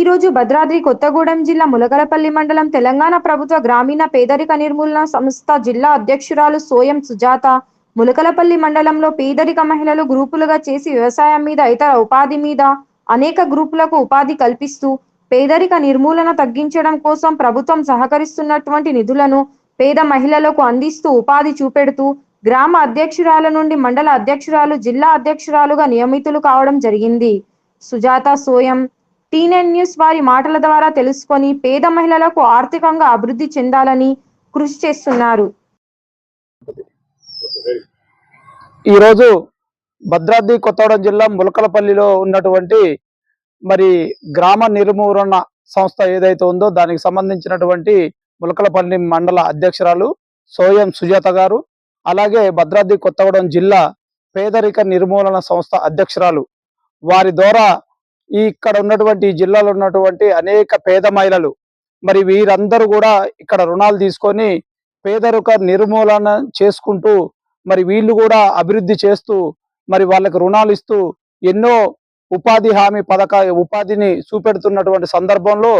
ఈ రోజు భద్రాద్రి కొత్తగూడెం జిల్లా ములగరపల్లి మండలం తెలంగాణ ప్రభుత్వ గ్రామీణ పేదరిక నిర్మూలన సంస్థ జిల్లా అధ్యక్షురాలు సోయం సుజాత ములకలపల్లి మండలంలో పేదరిక మహిళలు గ్రూపులుగా చేసి వ్యవసాయం మీద ఇతర ఉపాధి మీద అనేక గ్రూపులకు ఉపాధి కల్పిస్తూ పేదరిక నిర్మూలన తగ్గించడం కోసం ప్రభుత్వం సహకరిస్తున్నటువంటి నిధులను పేద మహిళలకు అందిస్తూ ఉపాధి చూపెడుతూ గ్రామ అధ్యక్షురాల నుండి మండల అధ్యక్షురాలు జిల్లా అధ్యక్షురాలుగా నియమితులు కావడం జరిగింది. సుజాత సోయం టీనెన్ న్యూస్ వారి మాటల ద్వారా తెలుసుకొని పేద మహిళలకు ఆర్థికంగా అభివృద్ధి చెందాలని కృషి చేస్తున్నారు. ఈరోజు భద్రాద్రి కొత్తగూడెం జిల్లా ములకలపల్లిలో ఉన్నటువంటి మరి గ్రామ నిర్మూలన సంస్థ ఏదైతే ఉందో దానికి సంబంధించినటువంటి ములకలపల్లి మండల అధ్యక్షురాలు సోయం సుజాత గారు అలాగే భద్రాద్రి కొత్తగూడెం జిల్లా పేదరిక నిర్మూలన సంస్థ అధ్యక్షురాలు వారి ద్వారా ఈ ఇక్కడ ఉన్నటువంటి జిల్లాలో ఉన్నటువంటి అనేక పేద మహిళలు మరి వీరందరూ కూడా ఇక్కడ రుణాలు తీసుకొని పేదరిక నిర్మూలన చేసుకుంటూ మరి వీళ్ళు కూడా అభివృద్ధి చేస్తూ మరి వాళ్ళకి రుణాలు ఇస్తూ ఎన్నో ఉపాధి హామీ పథక ఉపాధిని చూపెడుతున్నటువంటి సందర్భంలో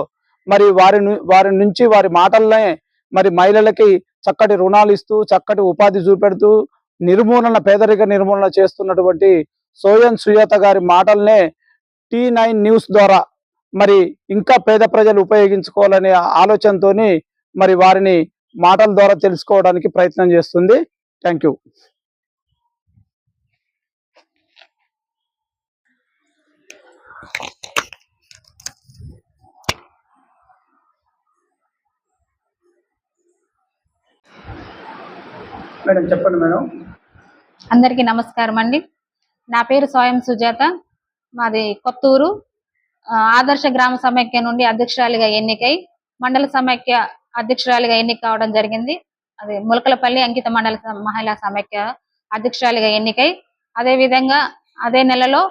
మరి వారి వారి నుంచి వారి మాటలనే మరి మహిళలకి చక్కటి రుణాలు ఇస్తూ చక్కటి ఉపాధి చూపెడుతూ నిర్మూలన పేదరిక నిర్మూలన చేస్తున్నటువంటి సోయన్ సుజాత గారి మాటలనే టీ నైన్ న్యూస్ ద్వారా మరి ఇంకా పేద ప్రజలు ఉపయోగించుకోవాలనే ఆలోచనతోని మరి వారిని మాటల ద్వారా తెలుసుకోవడానికి ప్రయత్నం చేస్తుంది. Thank you. మేడం చెప్పండి మేడం. అందరికీ నమస్కారం అండి నా పేరు స్వయం సుజాత. మాది కొత్తూరు. ఆదర్శ గ్రామ సమైక్య నుండి అధ్యక్షురాలిగా ఎన్నికై మండల సమైక్య అధ్యక్షురాలిగా ఎన్నిక కావడం జరిగింది. అది ములకలపల్లి అంకిత మండల మహిళా సమైక్య అధ్యక్షురాలిగా ఎన్నికై అదే విధంగా అదే నెలలో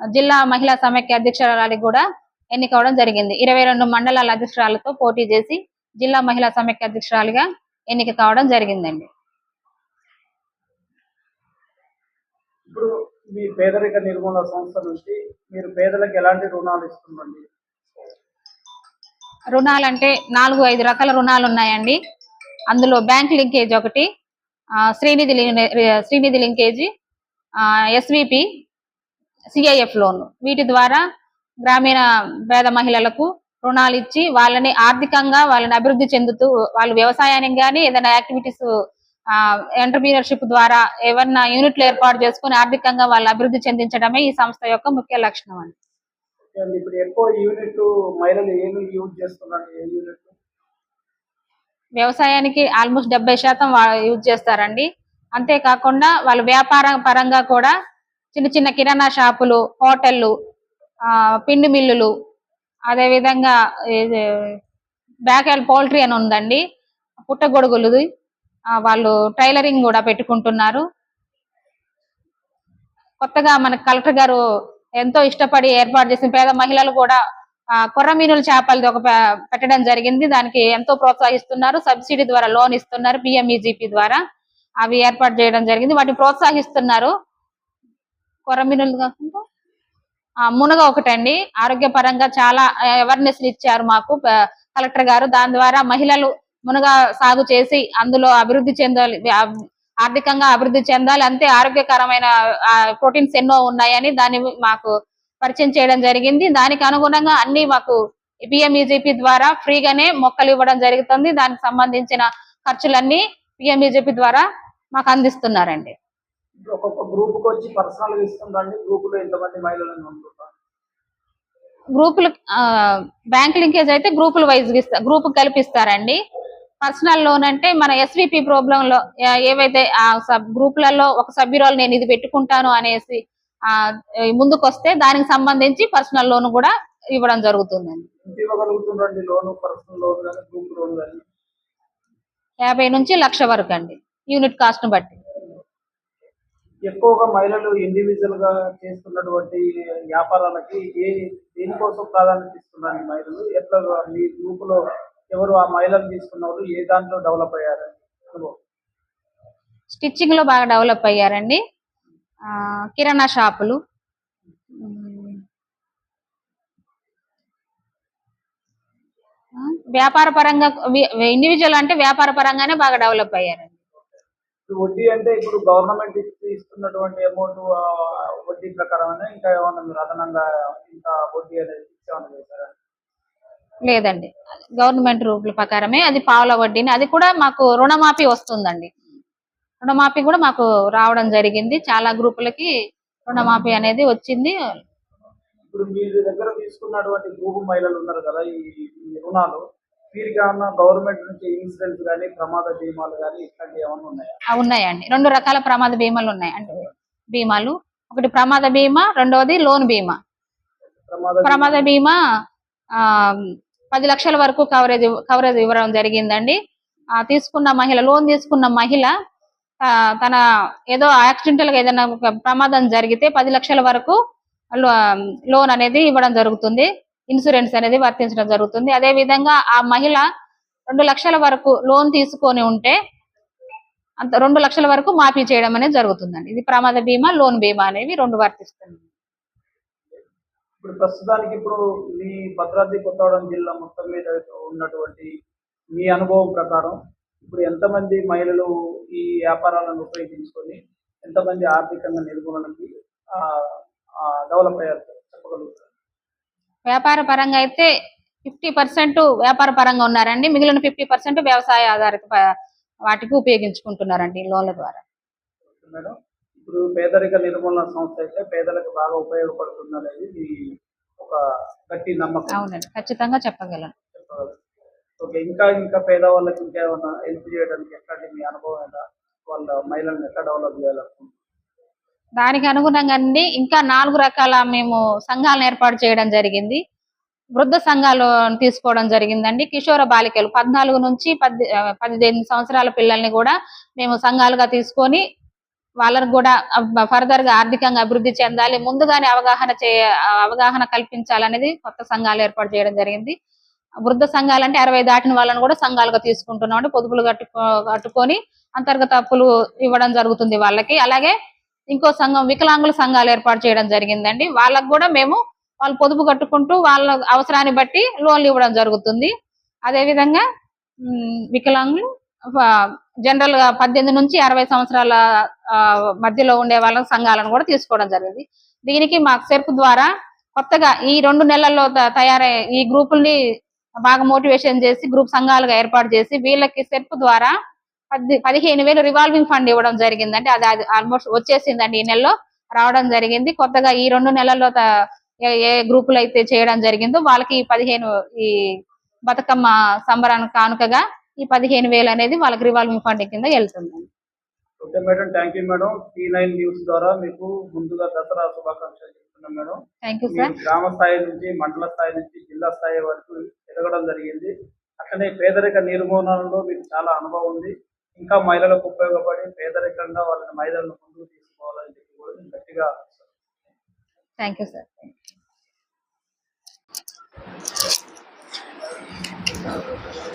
జిల్లా మహిళా సమైక్య అధ్యక్షురాలికి కూడా ఎన్నికవడం జరిగింది. ఇరవై రెండు మండలాల అధ్యక్షురాలతో పోటీ చేసి జిల్లా మహిళా సమైక్య అధ్యక్షురాలిగా ఎన్నిక కావడం జరిగిందండి. ఇప్పుడు మీ పేదరిక నిర్మూలన సంస్థ నుంచి మీరు పేదలకు ఎలాంటి రుణాలు ఇస్తుందండి? రుణాలంటే నాలుగు ఐదు రకాల రుణాలు ఉన్నాయండి. అందులో బ్యాంక్ లింకేజ్ ఒకటి Srinidhi Srinidhi linkage SVP CIF loan. వీటి ద్వారా గ్రామీణ పేద మహిళలకు రుణాలు ఇచ్చి వాళ్ళని ఆర్థికంగా వాళ్ళని అభివృద్ధి చెందుతూ వాళ్ళు వ్యవసాయానికి కానీ ఏదైనా యాక్టివిటీస్ ఎంటర్ప్రీనర్షిప్ ద్వారా ఏమన్నా యూనిట్లు ఏర్పాటు చేసుకుని ఆర్థికంగా వాళ్ళు అభివృద్ధి చెందించడమే ఈ సంస్థ యొక్క ముఖ్య లక్షణం అండి. అండ్ ఇప్పుడు ఎక్కువ యూనిట్ మహిళలు ఏమి యూజ్ చేస్తున్నారు? ఏ యూనిట్ వ్యవసాయానికి ఆల్మోస్ట్ డెబ్బై శాతం యూజ్ చేస్తారండి. అంతేకాకుండా వాళ్ళు వ్యాపార పరంగా కూడా చిన్న చిన్న కిరాణా షాపులు హోటళ్ళు పిండి మిల్లులు అదేవిధంగా బ్యాక్ పౌల్ట్రీ అని ఉందండి. పుట్టగొడుగులు వాళ్ళు టైలరింగ్ కూడా పెట్టుకుంటున్నారు. కొత్తగా మన కలెక్టర్ గారు ఎంతో ఇష్టపడి ఏర్పాటు చేసిన పేద మహిళలు కూడా కొర్రమీనుల చేపలది ఒక పెట్టడం జరిగింది. దానికి ఎంతో ప్రోత్సహిస్తున్నారు. సబ్సిడీ ద్వారా లోన్ ఇస్తున్నారు. పిఎంఈజీపీ ద్వారా అవి ఏర్పాటు చేయడం జరిగింది. వాటిని ప్రోత్సహిస్తున్నారు. కొర్రమీనులు కాకుండా? మునగ ఒకటండి. ఆరోగ్యపరంగా చాలా అవేర్నెస్ ఇచ్చారు మాకు కలెక్టర్ గారు. దాని ద్వారా మహిళలు మునగ సాగు చేసి అందులో అభివృద్ధి చెందాలి ఆర్థికంగా అభివృద్ధి చెందాలి అంతే ఆరోగ్యకరమైన ప్రోటీన్స్ ఎన్నో ఉన్నాయని దాన్ని మాకు పరిచయం చేయడం జరిగింది. దానికి అనుగుణంగా అన్ని మాకు పిఎంఈజీపీ ద్వారా ఫ్రీగానే మొక్కలు ఇవ్వడం జరుగుతుంది. దానికి సంబంధించిన ఖర్చులన్నీ పిఎంఈజీపీ ద్వారా మాకు అందిస్తున్నారండి. గ్రూపులు బ్యాంక్ లింకేజ్ అయితే గ్రూపులు వైజ్ గ్రూప్ కల్పిస్తారండి. పర్సనల్ లోన్ అంటే మన ఎస్విపి ప్రాబ్లం లో ఏవైతే ఆ సబ్ గ్రూపులలో ఒక సభ్యురాలు నేను ఇది పెట్టుకుంటాను అనేసి ఆ ముందుకు వస్తే దానికి సంబంధించి పర్సనల్ లోన్ కూడా ఇవ్వడం జరుగుతుందండి. యాభై నుంచి లక్ష వరకు అండి యూనిట్ కాస్ట్ను బట్టి. ఎక్కువగా మహిళలు ఇండివిజువల్గా చేస్తున్నటువంటి వ్యాపారాలకి ఏ దేనికోసం ప్రాధాన్యత ఇస్తున్నారు మహిళలు? ఎట్లా మీ గ్రూప్లో ఎవరు ఆ మహిళలు తీసుకున్న వాళ్ళు ఏ దాంట్లో డెవలప్ అయ్యారు. స్టిచ్చింగ్లో బాగా డెవలప్ అయ్యారండి. కిరాణా షాపులు. వ్యాపార పరంగా ఇండివిజువల్ అంటే వ్యాపార పరంగానే బాగా డెవలప్ అయ్యారండి. వడ్డీ అంటే ఇప్పుడు గవర్నమెంట్ ఇస్తున్నటువంటి అమౌంట్ వడ్డీ ప్రకారమే ఇంకా ఏమన్నా మీరు అదనంగా ఇంత వడ్డీ అనేది ఏమన్నా చేశారా? లేదండి. గవర్నమెంట్ రూపుల ప్రకారమే అది పావుల వడ్డీని అది కూడా మాకు రుణమాఫీ వస్తుందండి. రుణమాఫీ కూడా మాకు రావడం జరిగింది. చాలా గ్రూపులకి రుణమాఫీ అనేది వచ్చింది. ఇప్పుడు మీ దగ్గర తీసుకున్నటువంటి గ్రూప్ మహిళలు ఉన్నారు కదా ఈ ఈ రుణాలు వీరికి ఏమన్నా గవర్నమెంట్ నుంచి ఇన్సూరెన్స్ కానీ ప్రమాద బీమాలు కానీ ఇట్లాంటివి ఏమన్నా ఉన్నాయా? ఆ, ఉన్నాయండి. రెండు రకాల ప్రమాద బీమాలు ఉన్నాయి. అంటే బీమాలు. ఒకటి ప్రమాద బీమా రెండవది లోన్ బీమా. ప్రమాద ప్రమాద బీమా ఆ పది లక్షల వరకు కవరేజ్ కవరేజ్ ఇవ్వడం జరిగిందండి. ఆ తీసుకున్న మహిళ లోన్ తీసుకున్న మహిళ ఆ, తన ఏదో యాక్సిడెంటల్గా ఏదైనా ఒక ప్రమాదం జరిగితే పది లక్షల వరకు లోన్ అనేది ఇవ్వడం జరుగుతుంది. ఇన్సూరెన్స్ అనేది వర్తించడం జరుగుతుంది. అదే విధంగా ఆ మహిళ రెండు లక్షల వరకు లోన్ తీసుకొని ఉంటే అంత రెండు లక్షల వరకు మాఫీ చేయడం అనేది జరుగుతుందండి. ఇది ప్రమాద బీమా లోన్ బీమా అనేవి రెండు వర్తిస్తుంది ఇప్పుడు ప్రస్తుతానికి ఇప్పుడు మీ భద్రాద్రి కొత్తగూడెం జిల్లా మొత్తం మీద ఉన్నటువంటి మీ అనుభవం ప్రకారం ఇప్పుడు ఎంతమంది మహిళలు ఈ వ్యాపారాలను ఉపయోగించుకొని ఎంతమంది ఆర్థికంగా నిర్మూలనకి డెవలప్ అయ్యారు చెప్పగలుగుతారు? వ్యాపార పరంగా అయితే ఫిఫ్టీ పర్సెంట్ వ్యాపార పరంగా ఉన్నారండి. మిగిలిన ఫిఫ్టీ పర్సెంట్ వ్యవసాయ ఆధారిత వాటికి ఉపయోగించుకుంటున్నారండి లోన్ల ద్వారా. మేడం. ఇప్పుడు పేదరిక నిర్మూలన సంస్థ అయితే పేదలకు బాగా ఉపయోగపడుతుంది అనేది ఒక గట్టి నమ్మకం. అవునండి ఖచ్చితంగా చెప్పగలను. ఓకే ఇంకా ఇంకా పేదవాళ్ళకి ఇంకా ఏమైనా హెల్ప్ చేయడానికి ఎట్లాంటి మీ అనుభవం ఎలా? వాళ్ళ మహిళలను ఎట్లా డెవలప్ చేయాలనుకుంటున్నారు? దానికి అనుగుణంగా అండి ఇంకా నాలుగు రకాల మేము సంఘాలను ఏర్పాటు చేయడం జరిగింది. వృద్ధ సంఘాలు తీసుకోవడం జరిగిందండి. కిషోర బాలికలు పద్నాలుగు నుంచి పద్దె ఆ, పద్దెనిమిది సంవత్సరాల పిల్లల్ని కూడా మేము సంఘాలుగా తీసుకొని వాళ్ళకు కూడా ఫర్దర్గా ఆర్థికంగా అభివృద్ధి చెందాలి ముందుగానే అవగాహన చే అవగాహన కల్పించాలనేది కొత్త సంఘాలు ఏర్పాటు చేయడం జరిగింది. వృద్ధ సంఘాలు అంటే అరవై దాటిన వాళ్ళని కూడా సంఘాలుగా తీసుకుంటున్నాం అంటే పొదుపులు కట్టుకో కట్టుకొని అంతర్గత అప్పులు ఇవ్వడం జరుగుతుంది వాళ్ళకి. అలాగే ఇంకో సంఘం వికలాంగుల సంఘాలు ఏర్పాటు చేయడం జరిగిందండి. వాళ్ళకు కూడా మేము వాళ్ళు పొదుపు కట్టుకుంటూ వాళ్ళ అవసరాన్ని బట్టి లోన్లు ఇవ్వడం జరుగుతుంది. అదే విధంగా వికలాంగులు జనరల్గా పద్దెనిమిది నుంచి అరవై సంవత్సరాల ఆ, మధ్యలో ఉండే వాళ్ళ సంఘాలను కూడా తీసుకోవడం జరిగింది. దీనికి మాకు సెర్ప్ ద్వారా కొత్తగా ఈ రెండు నెలల్లో త- తయారై ఈ గ్రూపుల్ని బాగా మోటివేషన్ చేసి గ్రూప్ సంఘాలుగా ఏర్పాటు చేసి వీళ్ళకి సెర్ప్ ద్వారా పది పదిహేను వేలు రివాల్వింగ్ ఫండ్ ఇవ్వడం జరిగిందంటే అది అది ఆల్మోస్ట్ వచ్చేసిందండి ఈ నెలలో రావడం జరిగింది. కొత్తగా ఈ రెండు నెలల్లో ఏ- గ్రూపులు అయితే చేయడం జరిగిందో వాళ్ళకి పదిహేను ఈ బతుకమ్మ సంబరానికి కానుకగా ఈ పదిహేను వేలు అనేది వాళ్ళకి రివాల్వింగ్ ఫండ్ కింద వెళ్తుందండి okay madam thank you madam. T nine news ద్వారా మీకు ముందుగా దసరా శుభాకాంక్షలు చెప్తున్నాం మేడం. థ్యాంక్ యూ సార్ గ్రామ స్థాయి నుంచి మండల స్థాయి నుంచి జిల్లా స్థాయి వరకు ఎదగడం జరిగింది. అట్లనే పేదరిక నిర్మూలనలో మీకు చాలా అనుభవం ఉంది. ఇంకా మహిళలకు ఉపయోగపడి పేదరికంగా వాళ్ళని మహిళలను ముందుకు తీసుకోవాలని చెప్పి కూడా నేను గట్టిగా thank you sir Thank you.